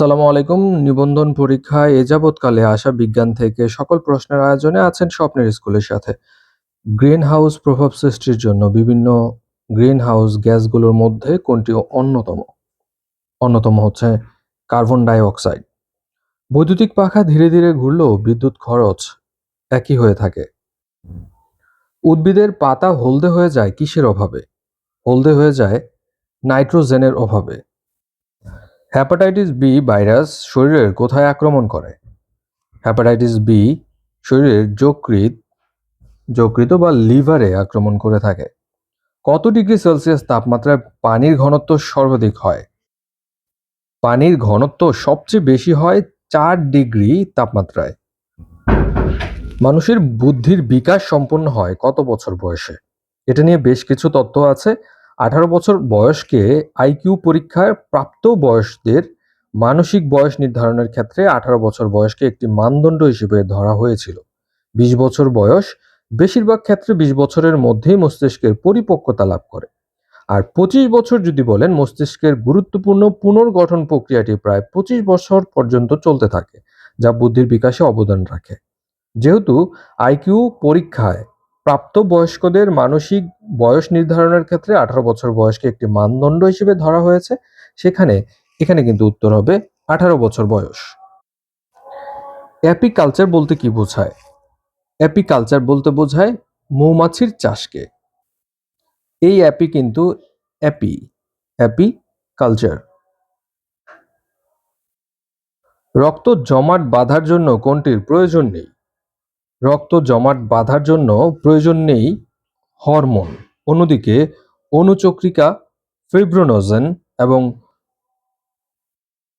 আসসালামু আলাইকুম, নিবন্ধন পরীক্ষায় এ যাবৎকালে আসা বিজ্ঞান থেকে সকল প্রশ্নের আয়োজনে আছেন স্বপ্নের স্কুলের সাথে। গ্রিন হাউস প্রভাব সৃষ্টির জন্য বিভিন্ন গ্রিন হাউস গ্যাসগুলোর মধ্যে কোনটি অন্যতম? অন্যতম হচ্ছে কার্বন ডাই অক্সাইড বৈদ্যুতিক পাখা ধীরে ধীরে ঘুরলেও বিদ্যুৎ খরচ একই হয়ে থাকে। উদ্ভিদের পাতা হলদে হয়ে যায় কিসের অভাবে? হলদে হয়ে যায় নাইট্রোজেনের অভাবে। হ্যাপাটাইটিস বি ভাইরাস শরীরের কোথায় আক্রমণ করে? হ্যাপাটাইটিস বি শরীরের যকৃত যকৃত বা লিভারে আক্রমণ করে থাকে। কত ডিগ্রি সেলসিয়াস তাপমাত্রায় পানির ঘনত্ব সর্বাধিক হয়? পানির ঘনত্ব সবচেয়ে বেশি হয় চার ডিগ্রি তাপমাত্রায়। মানুষের বুদ্ধির বিকাশ সম্পন্ন হয় কত বছর বয়সে? এটা নিয়ে বেশ কিছু তথ্য আছে। আঠারো বছর বয়সকে আইকিউ পরীক্ষায় প্রাপ্ত বয়সদের মানসিক বয়স নির্ধারণের ক্ষেত্রে আঠারো বছর বয়সকে একটি মানদণ্ড হিসেবে ধরা হয়েছিল। বিশ বছর বয়স বেশিরভাগ ক্ষেত্রে বিশ বছরের মধ্যেই মস্তিষ্কের পরিপক্কতা লাভ করে। আর পঁচিশ বছর যদি বলেন, মস্তিষ্কের গুরুত্বপূর্ণ পুনর্গঠন প্রক্রিয়াটি প্রায় পঁচিশ বছর পর্যন্ত চলতে থাকে, যা বুদ্ধির বিকাশে অবদান রাখে। যেহেতু আইকিউ পরীক্ষায় প্রাপ্তবয়স্কদের মানসিক বয়স নির্ধারণের ক্ষেত্রে আঠারো বছর বয়সকে একটি মানদণ্ড হিসেবে ধরা হয়েছে। সেখানে, এখানে কিন্তু উত্তর হবে আঠারো বছর বয়স। অ্যাপিকালচার বলতে কি বোঝায়? অ্যাপিকালচার বলতে বোঝায় মৌমাছির চাষকে। এই অ্যাপি কিন্তু অ্যাপি অ্যাপি কালচার রক্ত জমাট বাঁধার জন্য কোনটির প্রয়োজন নেই? রক্ত জমাট বাঁধার জন্য প্রয়োজন নেই হরমোন। অন্যদিকে অনুচক্রিকা, ফিব্রোনোজেন এবং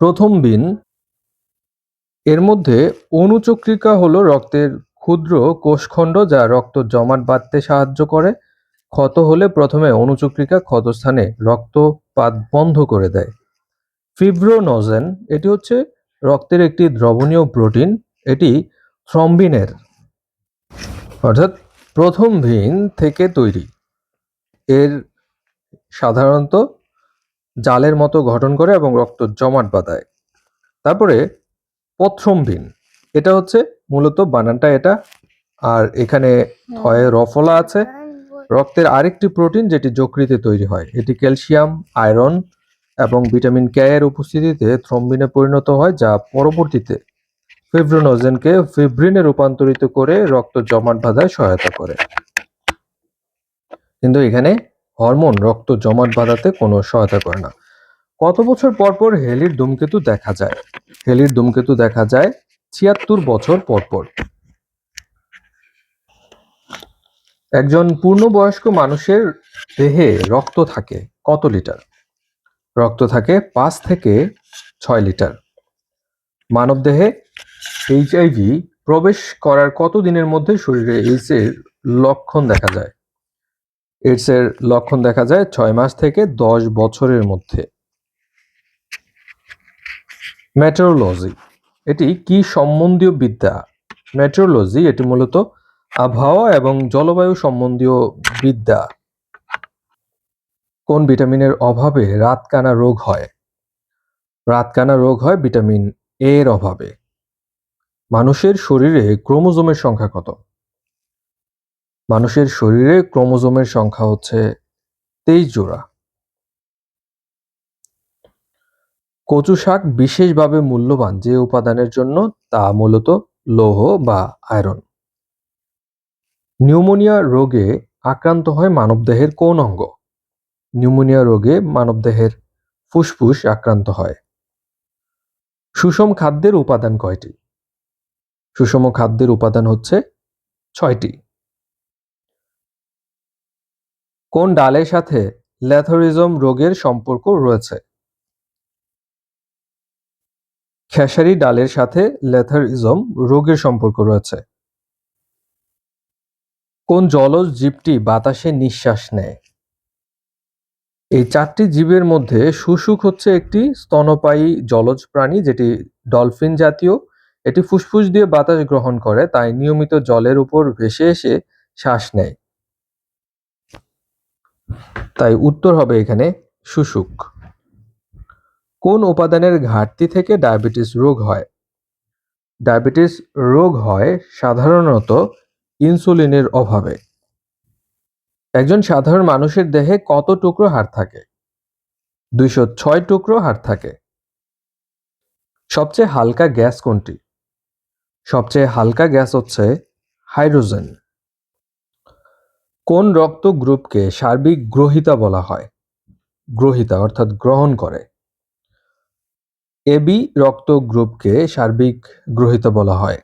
প্রথম বিন, এর মধ্যে অনুচক্রিকা হলো রক্তের ক্ষুদ্র কোষখণ্ড যা রক্ত জমাট বাঁধতে সাহায্য করে। ক্ষত হলে প্রথমে অনুচক্রিকা ক্ষতস্থানে রক্তপাত বন্ধ করে দেয়। ফিব্রোনোজেন, এটি হচ্ছে রক্তের একটি দ্রবণীয় প্রোটিন, এটি থ্রম্বিনের অর্থাৎ প্রথম ভিন থেকে তৈরি। এর সাধারণত জালের মতো গঠন করে এবং রক্ত জমাট বাঁধায়। তারপরে প্রথম ভিন এটা হচ্ছে মূলত বানানটা এটা আর এখানে থয়ে রফলা আছে। রক্তের আরেকটি প্রোটিন যেটি যকৃতে তৈরি হয় এটি ক্যালসিয়াম আয়রন এবং ভিটামিন কে এর উপস্থিতিতে থ্রম্বিনে পরিণত হয় যা পরবর্তীতে ফিব্রিনোজেনকে ফিব্রিনে রূপান্তরিত করে রক্ত জমাট বাঁধায় সহায়তা করে। কিন্তু এখানে হরমোন রক্ত জমাট বাঁধাতে কোনো সহায়তা করে না। কত বছর পর পর হেলির ধূমকেতু দেখা যায়। হেলির ধূমকেতু দেখা যায় ছিয়াত্তর বছর পর পর। একজন পূর্ণবয়স্ক মানুষের দেহে রক্ত থাকে কত লিটার? রক্ত থাকে পাঁচ থেকে ছয় লিটার। মানবদেহে এইচআইভি প্রবেশ করার কত দিনের মধ্যে শরীরে এইডস এর লক্ষণ দেখা যায়? এইডস এর লক্ষণ দেখা যায় ছয় মাস থেকে দশ বছরের মধ্যে। মেট্রোলজি এটি কি সম্বন্ধীয় বিদ্যা? মেট্রোলজি এটি মূলত আবহাওয়া এবং জলবায়ু সম্বন্ধীয় বিদ্যা। কোন ভিটামিনের অভাবে রাতকানা রোগ হয়? রাতকানা রোগ হয় ভিটামিন এর অভাবে। মানুষের শরীরে ক্রোমোজোমের সংখ্যা কত? মানুষের শরীরে ক্রোমোজোমের সংখ্যা হচ্ছে তেইশ জোড়া। কচু শাক বিশেষভাবে মূল্যবান যে উপাদানের জন্য তা মূলত লৌহ বা আয়রন। নিউমোনিয়া রোগে আক্রান্ত হয় মানবদেহের কোন অঙ্গ? নিউমোনিয়া রোগে মানবদেহের ফুসফুস আক্রান্ত হয়। সুষম খাদ্যের উপাদান কয়টি? সুষম খাদ্যের উপাদান হচ্ছে ছয়টি। কোন ডালের সাথে ল্যাথরিজম রোগের সম্পর্ক রয়েছে? খেসারি ডালের সাথে ল্যাথারিজম রোগের সম্পর্ক রয়েছে। কোন জলজ জীবটি বাতাসে নিঃশ্বাস নেয়? এই চারটি জীবের মধ্যে শুশুক হচ্ছে একটি স্তনপায়ী জলজ প্রাণী, যেটি ডলফিন জাতীয় এটি ফুসফুস দিয়ে বাতাস গ্রহণ করে, তাই নিয়মিত জলের উপর ভেসে এসে শ্বাস নেয়। তাই উত্তর হবে এখানে শুশুক। কোন উপাদানের ঘাটতি থেকে ডায়াবেটিস রোগ হয়? ডায়াবেটিস রোগ হয় সাধারণত ইনসুলিনের অভাবে। একজন সাধারণ মানুষের দেহে কত টুকরো হাড় থাকে? দুইশো ছয় টুকরো হাড় থাকে। সবচেয়ে হালকা গ্যাস কোনটি? সবচেয়ে হালকা গ্যাস হচ্ছে হাইড্রোজেন। কোন রক্ত গ্রুপকে সার্বিক গ্রহিতা বলা হয়? গ্রহিতা অর্থাৎ গ্রহণ করে। এবি রক্ত গ্রুপকে সার্বিক গ্রহিতা বলা হয়।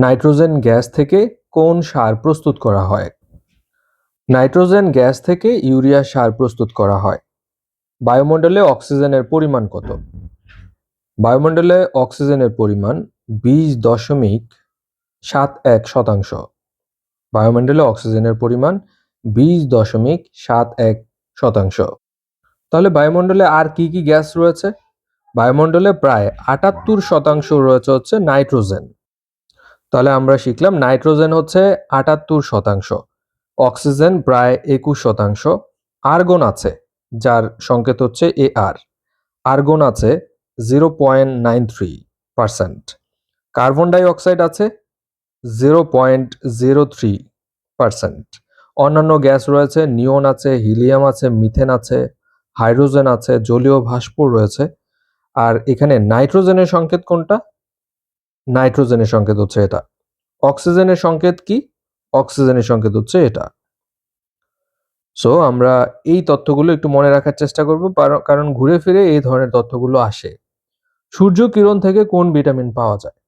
নাইট্রোজেন গ্যাস থেকে কোন সার প্রস্তুত করা হয়? নাইট্রোজেন গ্যাস থেকে ইউরিয়া সার প্রস্তুত করা হয়। বায়ুমণ্ডলে অক্সিজেনের পরিমাণ কত? বায়ুমণ্ডলে অক্সিজেনের পরিমাণ বিশ দশমিক সাত এক শতাংশ। বায়ুমণ্ডলে অক্সিজেনের পরিমাণ বিশ দশমিক সাত এক শতাংশ। তাহলে বায়ুমণ্ডলে আর কি কি গ্যাস রয়েছে? বায়ুমণ্ডলে প্রায় আটাত্তর শতাংশ রয়েছে হচ্ছে নাইট্রোজেন। তাহলে আমরা শিখলাম নাইট্রোজেন হচ্ছে আটাত্তর শতাংশ, অক্সিজেন প্রায় একুশ শতাংশ, আর্গন আছে, যার সংকেত হচ্ছে এ আর। আর্গন আছে zero point nine three percent. Carbon die অক্সাইড আছে zero point zero three percent অন্যান্য গ্যাস রয়েছে, নিয়ন আছে, হিলিয়াম আছে, মিথেন আছে, হাইড্রোজেন আছে, জলীয় ভাস্প রয়েছে। আর এখানে নাইট্রোজেনের সংকেত কোনটা? নাইট্রোজেনের সংকেত হচ্ছে এটা। অক্সিজেনের সংকেত কি? অক্সিজেনের সংকেত হচ্ছে এটা। সো আমরা এই তথ্যগুলো একটু মনে রাখার চেষ্টা করব কারণ ঘুরে ফিরে এই ধরনের তথ্যগুলো আসে। সূর্য কিরণ থেকে কোন ভিটামিন পাওয়া যায়?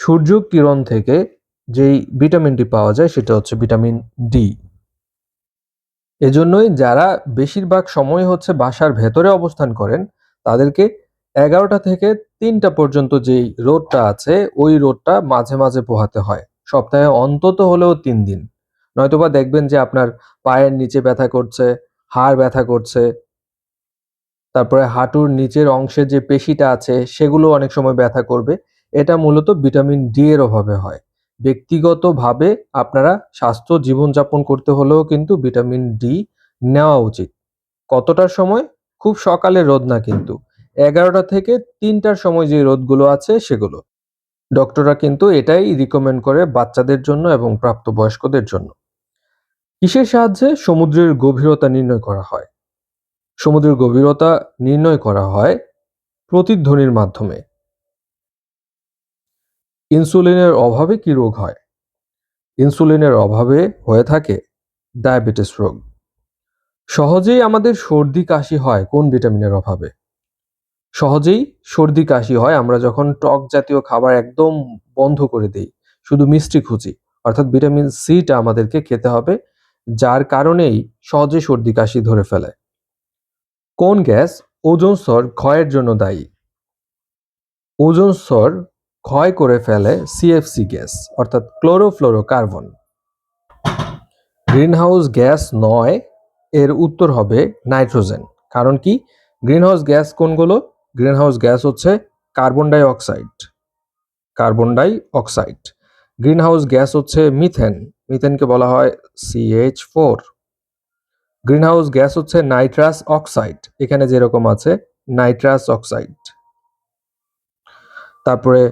সূর্য কিরণ থেকে যেই ভিটামিনটি পাওয়া যায় সেটা হচ্ছে ভিটামিন ডি। এজন্যই যারা বেশিরভাগ সময় হচ্ছে বাসার ভেতরে অবস্থান করেন, তাদেরকে এগারোটা থেকে তিনটা পর্যন্ত যেই রোদটা আছে, ওই রোদটা মাঝে মাঝে পোহাতে হয়। সপ্তাহে অন্তত হলেও তিন দিন। নয়তোবা দেখবেন যে আপনার পায়ের নিচে ব্যথা করছে, হাড় ব্যথা করছে, তারপরে হাঁটুর নিচের অংশে যে পেশিটা আছে সেগুলো অনেক সময় ব্যথা করবে। এটা মূলত ভিটামিন ডি এর অভাবে হয়। ব্যক্তিগতভাবে আপনারা স্বাস্থ্য জীবনযাপন করতে হলেও কিন্তু ভিটামিন ডি নেওয়া উচিত। কতটার সময়? খুব সকালে রোদ না কিন্তু। এগারোটা থেকে তিনটার সময় যে রোদগুলো আছে সেগুলো। ডক্টররা কিন্তু এটাই রিকমেন্ড করে বাচ্চাদের জন্য এবং প্রাপ্তবয়স্কদের জন্য। কিসের সাহায্যে? সমুদ্রের গভীরতা নির্ণয় করা হয়। সমুদ্রের গভীরতা নির্ণয় করা হয় প্রতিধ্বনির মাধ্যমে। ইনসুলিনের অভাবে কি রোগ হয়? ইনসুলিনের অভাবে হয়ে থাকে ডায়াবেটিস রোগ। সহজেই আমাদের সর্দি কাশি হয় কোন ভিটামিনের অভাবে? সহজেই সর্দি কাশি হয় আমরা যখন টক জাতীয় খাবার একদম বন্ধ করে দিই, শুধু মিষ্টি খুঁজি, অর্থাৎ ভিটামিন সিটা আমাদেরকে খেতে হবে, যার কারণেই সহজে সর্দি কাশি ধরে ফেলে। কোন গ্যাস ওজন স্তর ক্ষয়ের জন্য দায়ী? ওজন স্তর ক্ষয় করে ফেলে সিএফসি গ্যাস, অর্থাৎ ক্লোরোফ্লোরোকার্বন। গ্রিনহাউস গ্যাস নয়, এর উত্তর হবে নাইট্রোজেন। কারণ কি? গ্রিনহাউস গ্যাস কোনগুলো? গ্রিনহাউস গ্যাস হচ্ছে carbon dioxide carbon dioxide greenhouse gas হচ্ছে মিথেন, মিথেনকে বলা হয় সিএইচ ফোর গ্রিনহাউস গ্যাস হচ্ছে নাইট্রাস অক্সাইড, এখানে যেরকম আছে নাইট্রাস অক্সাইড। তারপরে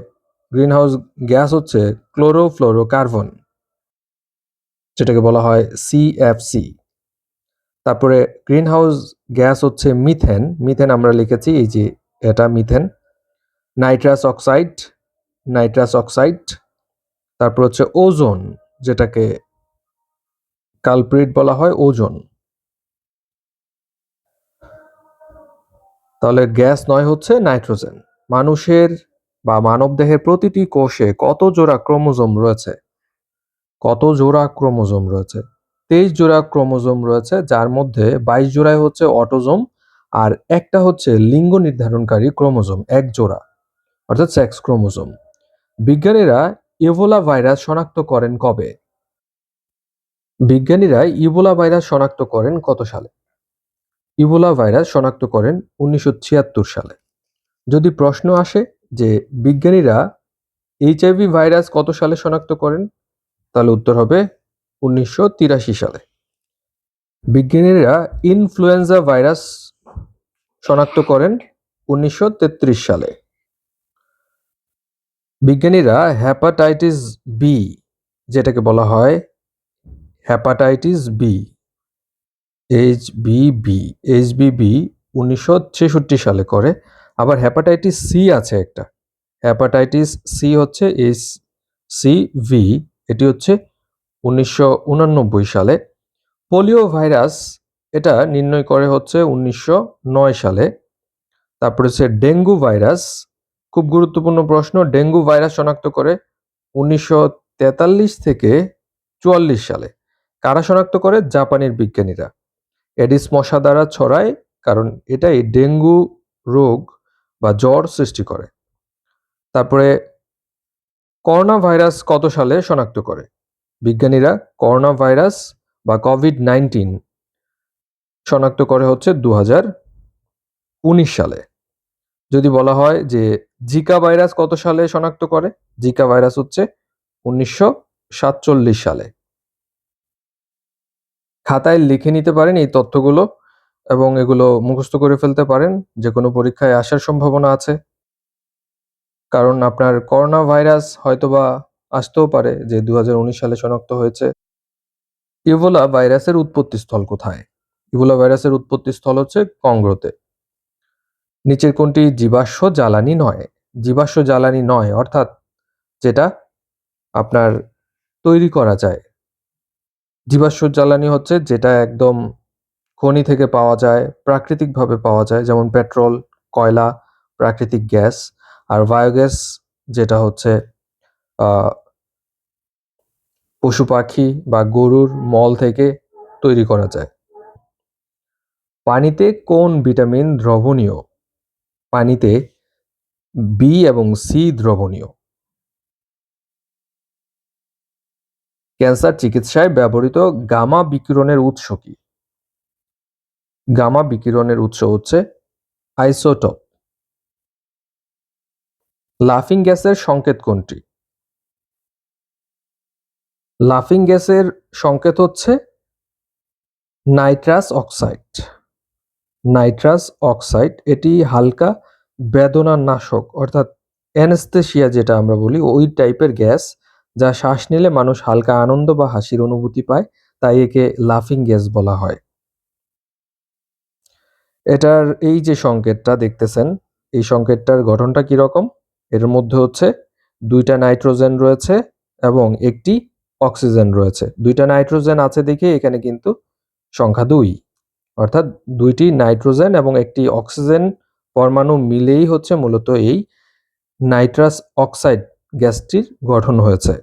গ্রিনহাউস গ্যাস হচ্ছে ক্লোরোফ্লোরোকার্বন, যেটাকে বলা হয় সিএফসি তারপরে গ্রিনহাউস গ্যাস হচ্ছে মিথেন। মিথেন আমরা লিখেছি, এই যে এটা methane. Nitrous oxide nitrous oxide. তারপর হচ্ছে ওজোন, যেটাকে কালপ্রিট বলা হয়, ওজোন। তাহলে গ্যাস নয় হচ্ছে নাইট্রোজেন। মানুষের বা মানবদেহের প্রতিটি কোষে কত জোড়া ক্রোমোজোম রয়েছে? কত জোড়া ক্রোমোজোম রয়েছে? তেইশ জোড়া ক্রোমোজোম রয়েছে, যার মধ্যে বাইশ জোড়ায় হচ্ছে অটোজোম আর একটা হচ্ছে লিঙ্গ নির্ধারণকারী ক্রোমোজোম, এক জোড়া, অর্থাৎ সেক্স ক্রোমোজোম। বিজ্ঞানীরা ইভোলা ভাইরাস শনাক্ত করেন কবে? বিজ্ঞানীরা ইবোলা ভাইরাস শনাক্ত করেন কত সালে? ইবোলা ভাইরাস শনাক্ত করেন উনিশশো ছিয়াত্তর সালে। যদি প্রশ্ন আসে যে বিজ্ঞানীরা এইচআইভি ভাইরাস কত সালে শনাক্ত করেন? তাহলে উত্তর হবে উনিশশো তিরাশি সালে। বিজ্ঞানীরা ইনফ্লুয়েঞ্জা ভাইরাস শনাক্ত করেন উনিশশো তেত্রিশ সালে। বিজ্ঞানীরা হ্যাপাটাইটিস বি, যেটাকে বলা হয় hepatitis B, H B B, H B B উনিশশো ছেষট্টি সালে করে। আবার হ্যাপাটাইটিস সি আছে একটা। হ্যাপাটাইটিস সি হচ্ছে এস সি ভি এটি হচ্ছে উনিশশো সালে। পোলিও ভাইরাস এটা নির্ণয় করে হচ্ছে উনিশশো নয় সালে। তারপরে হচ্ছে ডেঙ্গু ভাইরাস খুব গুরুত্বপূর্ণ প্রশ্ন ডেঙ্গু ভাইরাস শনাক্ত করে উনিশশো তেতাল্লিশ থেকে চুয়াল্লিশ সালে। কারা শনাক্ত করে? জাপানের বিজ্ঞানীরা। এডিস মশা দ্বারা ছড়ায়, কারণ এটাই ডেঙ্গু রোগ বা জ্বর সৃষ্টি করে। তারপরে করোনা ভাইরাস কত সালে শনাক্ত করে? বিজ্ঞানীরা করোনা ভাইরাস বা কোভিড নাইন্টিন শনাক্ত করে হচ্ছে দু উনিশ সালে। যদি বলা হয় যে জিকা ভাইরাস কত সালে শনাক্ত করে? জিকা ভাইরাস হচ্ছে উনিশশো সাতচল্লিশ সালে। খাতায় লিখে নিতে পারেন এই তথ্যগুলো। এবং এগুলো মুখস্থ করে ফেলতে পারেন যে কোনো পরীক্ষায় আসার সম্ভাবনা আছে। কারণ আপনার করোনা ভাইরাস হয়তোবা আসতেও পারে, যে দু হাজার উনিশ সালে শনাক্ত হয়েছে। ইবোলা ভাইরাসের উৎপত্তি স্থল কোথায়? ইবোলা ভাইরাসের উৎপত্তি স্থল হচ্ছে কংগ্রোতে নিচের কোনটি জীবাশ্ম জ্বালানি নয়? জীবাশ্ম জ্বালানি নয়, অর্থাৎ যেটা আপনার তৈরি করা যায়। জীবাশ্ম জ্বালানি হচ্ছে যেটা একদম খনি থেকে পাওয়া যায়, প্রাকৃতিকভাবে পাওয়া যায়, যেমন পেট্রোল, কয়লা, প্রাকৃতিক গ্যাস, আর বায়োগ্যাস, যেটা হচ্ছে পশু পাখি বা গরুর মল থেকে তৈরি করা যায়। পানিতে কোন ভিটামিন দ্রবণীয়? পানিতে বি এবং সি দ্রবণীয়। ক্যান্সার চিকিৎসায় ব্যবহৃত গামা বিকিরণের উৎস কি? গামা বিকিরণের উৎস হচ্ছে আইসোটপ। লাফিং গ্যাসের সংকেত কোনটি? লাফিং গ্যাসের সংকেত হচ্ছে নাইট্রাস অক্সাইড। নাইট্রাস অক্সাইড, এটি হালকা বেদনা নাশক অর্থাৎ অ্যানেস্থেশিয়া যেটা আমরা বলি, ওই টাইপের গ্যাস যা শ্বাস নিলে মানুষ হালকা আনন্দ বা হাসির অনুভূতি পায়, তাই একে লাফিং গ্যাস বলা হয়। এটার এই যে সংকেতটা দেখতেছেন, এই সংকেতটার গঠনটা কি রকম? এর মধ্যে হচ্ছে দুইটা নাইট্রোজেন রয়েছে এবং একটি অক্সিজেন রয়েছে। দুইটা নাইট্রোজেন আছে দেখে এখানে কিন্তু সংখ্যা দুই। অর্থাৎ দুইটি নাইট্রোজেন এবং একটি অক্সিজেন পরমাণু মিলেই হচ্ছে মূলত এই নাইট্রাস অক্সাইড গ্যাসটির গঠন হয়েছে,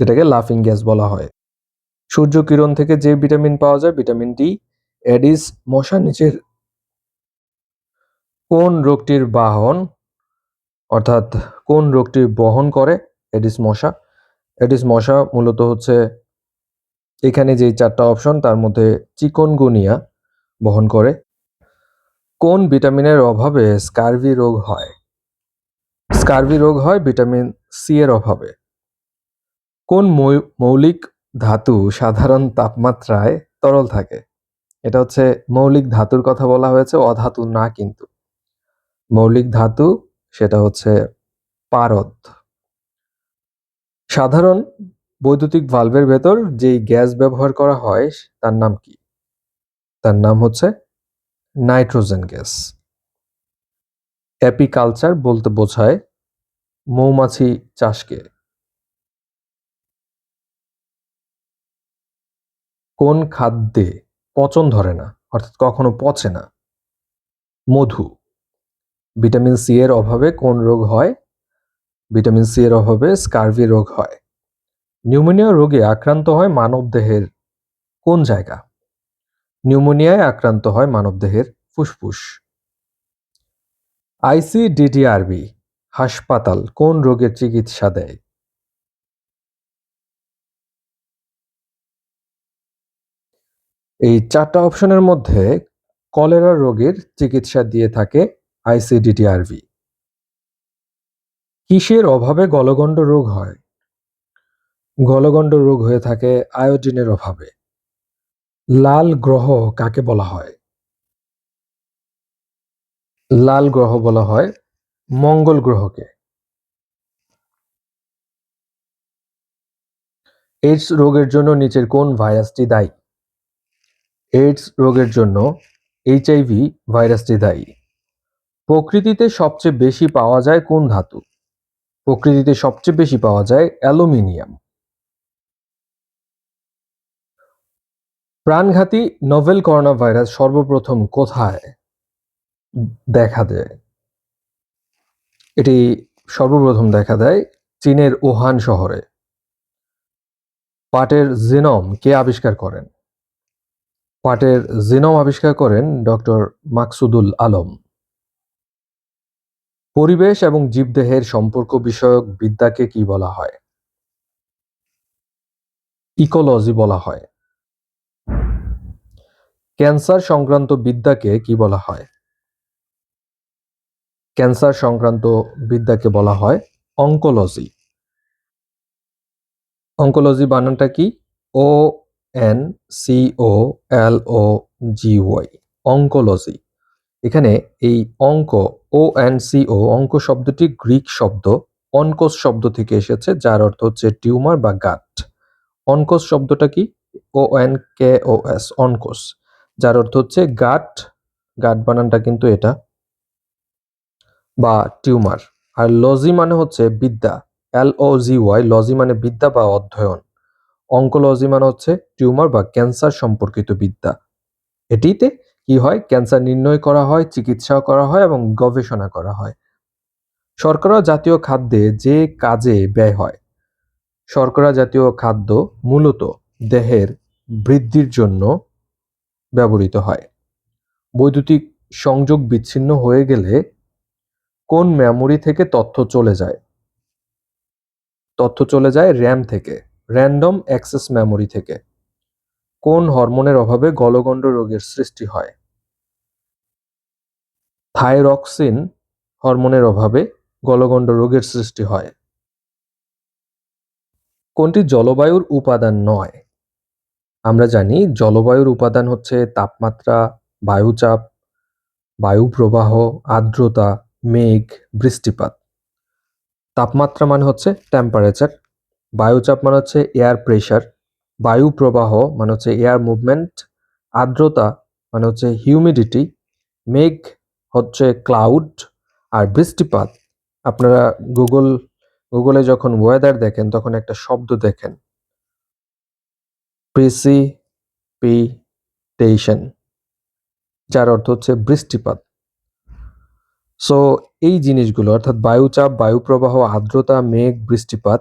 যেটাকে লাফিং গ্যাস বলা হয়। সূর্য কিরণ থেকে যে ভিটামিন পাওয়া যায়, ভিটামিন ডি এডিস মশা নিচের কোন রোগটির বাহন, অর্থাৎ কোন রোগটির বহন করে এডিস মশা? এডিস মশা মূলত হচ্ছে এখানে যে চারটা অপশন, তার মধ্যে চিকনগুনিয়া বহন করে। কোন ভিটামিনের অভাবে স্কারভি রোগ হয়? স্কারভি রোগ হয় ভিটামিন সি এর অভাবে। কোন মৌলিক ধাতু সাধারণ তাপমাত্রায় তরল থাকে? এটা হচ্ছে মৌলিক ধাতুর কথা বলা হয়েছে, অধাতু না কিন্তু। মৌলিক ধাতু, সেটা হচ্ছে পারদ। সাধারণ বৈদ্যুতিক ভালভের ভেতর যেই গ্যাস ব্যবহার করা হয়, তার নাম কি? তার নাম হচ্ছে নাইট্রোজেন গ্যাস। অ্যাপিকালচার বলতে বোঝায় মৌমাছি চাষকে। কোন খাদ্যে পচন ধরে না, অর্থাৎ কখনো পচে না। মধু, ভিটামিন সি এর অভাবে কোন রোগ হয়? ভিটামিন সি এর অভাবে স্কারভি রোগ হয়। নিউমোনিয়া রোগে আক্রান্ত হয় মানবদেহের কোন জায়গা? নিউমোনিয়ায় আক্রান্ত হয় মানবদেহের ফুসফুস। আইসিডিডিআরবি হাসপাতাল কোন রোগের চিকিৎসা দেয়? এই চারটা অপশনের মধ্যে কলেরা রোগের চিকিৎসা দিয়ে থাকে আইসিডিডিআরভি কিসের অভাবে গলগণ্ড রোগ হয়? গলগণ্ড রোগ হয়ে থাকে আয়োডিনের অভাবে। লাল গ্রহ কাকে বলা হয়? লাল গ্রহ বলা হয় মঙ্গল গ্রহকে। এইডস রোগের জন্য নিচের কোন ভাইরাসটি দায়ী? এইডস রোগের জন্য এইচআইভি ভাইরাসটি দায়ী। প্রকৃতিতে সবচেয়ে বেশি পাওয়া যায় কোন ধাতু? প্রকৃতিতে সবচেয়ে বেশি পাওয়া যায় অ্যালুমিনিয়াম। প্রাণঘাতী নভেল করোনা ভাইরাস সর্বপ্রথম কোথায় দেখা দেয়? এটি সর্বপ্রথম দেখা দেয় চীনের ওহান শহরে। পাটের জিনোম কে আবিষ্কার করেন? পাটের জিনোম আবিষ্কার করেন ডক্টর মাকসুদুল আলম। পরিবেশ এবং জীবদেহের সম্পর্ক বিষয়ক বিদ্যাকে কি বলা হয়? ইকোলজি বলা হয়। ক্যান্সার সংক্রান্ত বিদ্যাকে কি বলা হয়? ক্যান্সার সংক্রান্ত বিদ্যাকে বলা হয় অঙ্কোলজি। অঙ্কোলজি বানানটা কি? O N C O L O G Y oncology এখানে এই অঙ্ক ও এন সি ও অঙ্ক শব্দটি গ্রিক শব্দ অনকোস শব্দ থেকে এসেছে, যার অর্থ হচ্ছে টিউমার বা গাট অনকোস শব্দটা কি? ও এন কে ও এস অনকোস যার অর্থ হচ্ছে গাট গাট বানানটা কিন্তু এটা, বা টিউমার আর লজি মানে হচ্ছে বিদ্যা এল ও জি ওয়াই লজি মানে বিদ্যা বা অধ্যয়ন। অঙ্কোলজি মানে হচ্ছে টিউমার বা ক্যান্সার সম্পর্কিত বিদ্যা। এটিতে কি হয়? ক্যান্সার নির্ণয় করা হয় চিকিৎসা করা হয় এবং গবেষণা করা হয়। শর্করা জাতীয় খাদ্যে যে কাজে ব্যয় হয়, শর্করা জাতীয় খাদ্য মূলত দেহের বৃদ্ধির জন্য ব্যবহৃত হয়। বৈদ্যুতিক সংযোগ বিচ্ছিন্ন হয়ে গেলে কোন মেমোরি থেকে তথ্য চলে যায়? তথ্য চলে যায় র্যাম থেকে। র্যান্ডম অ্যাক্সেস মেমোরি থেকে। কোন হরমোনের অভাবে গলগণ্ড রোগের সৃষ্টি হয়? থাইরক্সিন হরমোনের অভাবে গলগণ্ড রোগের সৃষ্টি হয়। কোনটি জলবায়ুর উপাদান নয়? আমরা জানি জলবায়ুর উপাদান হচ্ছে তাপমাত্রা, বায়ুচাপ বায়ু প্রবাহ আর্দ্রতা, মেঘ, বৃষ্টিপাত। তাপমাত্রা মানে হচ্ছে টেম্পারেচার বায়ুচাপ মানে হচ্ছে এয়ার প্রেশার বায়ু প্রবাহ মানে হচ্ছে এয়ার মুভমেন্ট আর্দ্রতা মানে হচ্ছে হিউমিডিটি মেঘ হচ্ছে ক্লাউড আর বৃষ্টিপাত। আপনারা গুগল গুগলে যখন ওয়েদার দেখেন তখন একটা শব্দ দেখেন। প্রিসিপিটেশন যার অর্থ হচ্ছে বৃষ্টিপাত। সো এই জিনিসগুলো অর্থাৎ বায়ুচাপ, বায়ুপ্রবাহ, আর্দ্রতা, মেঘ, বৃষ্টিপাত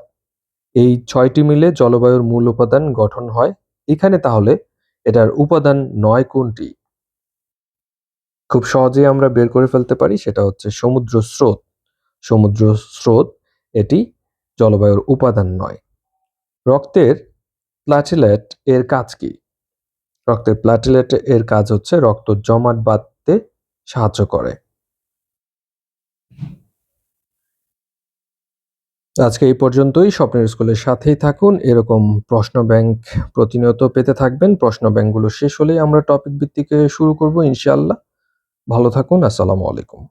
এই ছয়টি মিলে জলবায়ুর মূল উপাদান গঠন হয়। এখানে তাহলে এটার উপাদান নয় কোনটি? খুব সহজেই আমরা বের করে ফেলতে পারি, সেটা হচ্ছে সমুদ্র স্রোত। সমুদ্র স্রোত এটি জলবায়ুর উপাদান নয়। রক্তের প্লাটিলেট এর কাজ কি? রক্তের প্লাটিলেট এর কাজ হচ্ছে রক্ত জমাট বাঁধতে সাহায্য করে। আজকে এই পর্যন্তই। স্বপ্নের স্কুলের সাথেই থাকুন। এরকম প্রশ্ন ব্যাংক প্রতিনিয়ত পেতে থাকবেন। প্রশ্ন ব্যাংকগুলো শেষ হলেই আমরা টপিক ভিত্তিকে শুরু করব, ইনশাআল্লাহ। ভালো থাকুন। আসসালামু আলাইকুম।